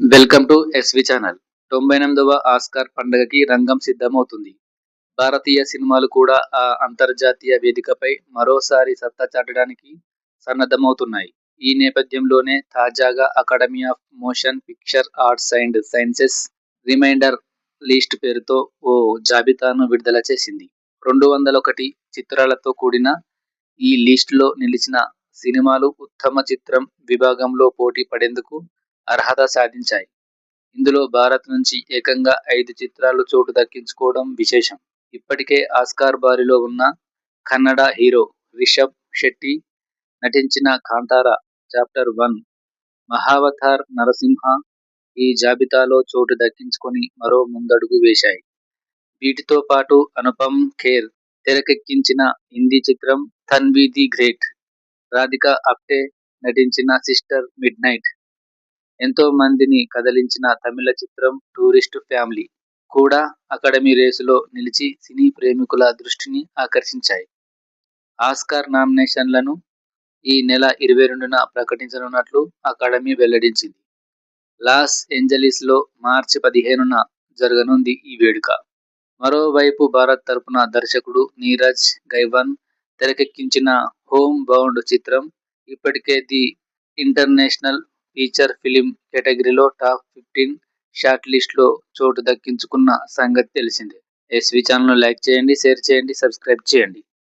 Welcome to SV channel. తొంభై ఎనిమిదవ Oscar పండుగకి రంగం సిద్ధమవుతుంది. భారతీయ సినిమాలు కూడా ఆ అంతర్జాతీయ వేదికపై మరోసారి సత్తా చాటడానికి సన్నద్ధమవుతున్నాయి. ఈ నేపథ్యంలోనే తాజాగా Academy of Motion Picture Arts and Sciences reminder list పేరుతో ఓ జాబితాను విడుదల చేసింది. రెండు వందల ఒకటి చిత్రాలతో కూడిన ఈ లిస్టులో నిలిచిన సినిమాలు ఉత్తమ చిత్రం విభాగంలో పోటీ పడేందుకు అర్హత సాధించాయి. ఇందులో భారత్ నుంచి ఏకంగా ఐదు చిత్రాలు చోటు దక్కించుకోవడం విశేషం. ఇప్పటికే ఆస్కార్ బారిలో ఉన్న కన్నడ హీరో రిషబ్ శెట్టి నటించిన కాంతారా చాప్టర్ వన్ మహావతార్ నరసింహ ఈ జాబితాలో చోటు దక్కించుకొని మరో ముందడుగు వేశాయి. వీటితో పాటు అనుపమ్ ఖేర్ తెరకెక్కించిన హిందీ చిత్రం తన్వి ది గ్రేట్ రాధిక అప్టే నటించిన సిస్టర్ మిడ్ నైట్ ఎంతో మందిని కదిలించిన తమిళ చిత్రం టూరిస్ట్ ఫ్యామిలీ కూడా అకాడమీ రేసులో నిలిచి సినీ ప్రేమికుల దృష్టిని ఆకర్షించాయి. ఆస్కార్ నామినేషన్లను ఈ నెల ఇరవై రెండున ప్రకటించనున్నట్లు అకాడమీ వెల్లడించింది. లాస్ ఏంజలీస్లో మార్చి పదిహేనున జరగనుంది ఈ వేడుక. మరోవైపు భారత్ తరపున దర్శకుడు నీరజ్ గైవన్ తెరకెక్కించిన హోమ్ బౌండ్ చిత్రం ఇప్పటికే ది ఇంటర్నేషనల్ ఫీచర్ ఫిలిం కేటగిరీలో టాప్ ఫిఫ్టీన్ షార్ట్ లిస్ట్లో చోటు దక్కించుకున్న సంగతి తెలిసిందే. ఎస్వి ఛానల్ను లైక్ చేయండి షేర్ చేయండి సబ్స్క్రైబ్ చేయండి.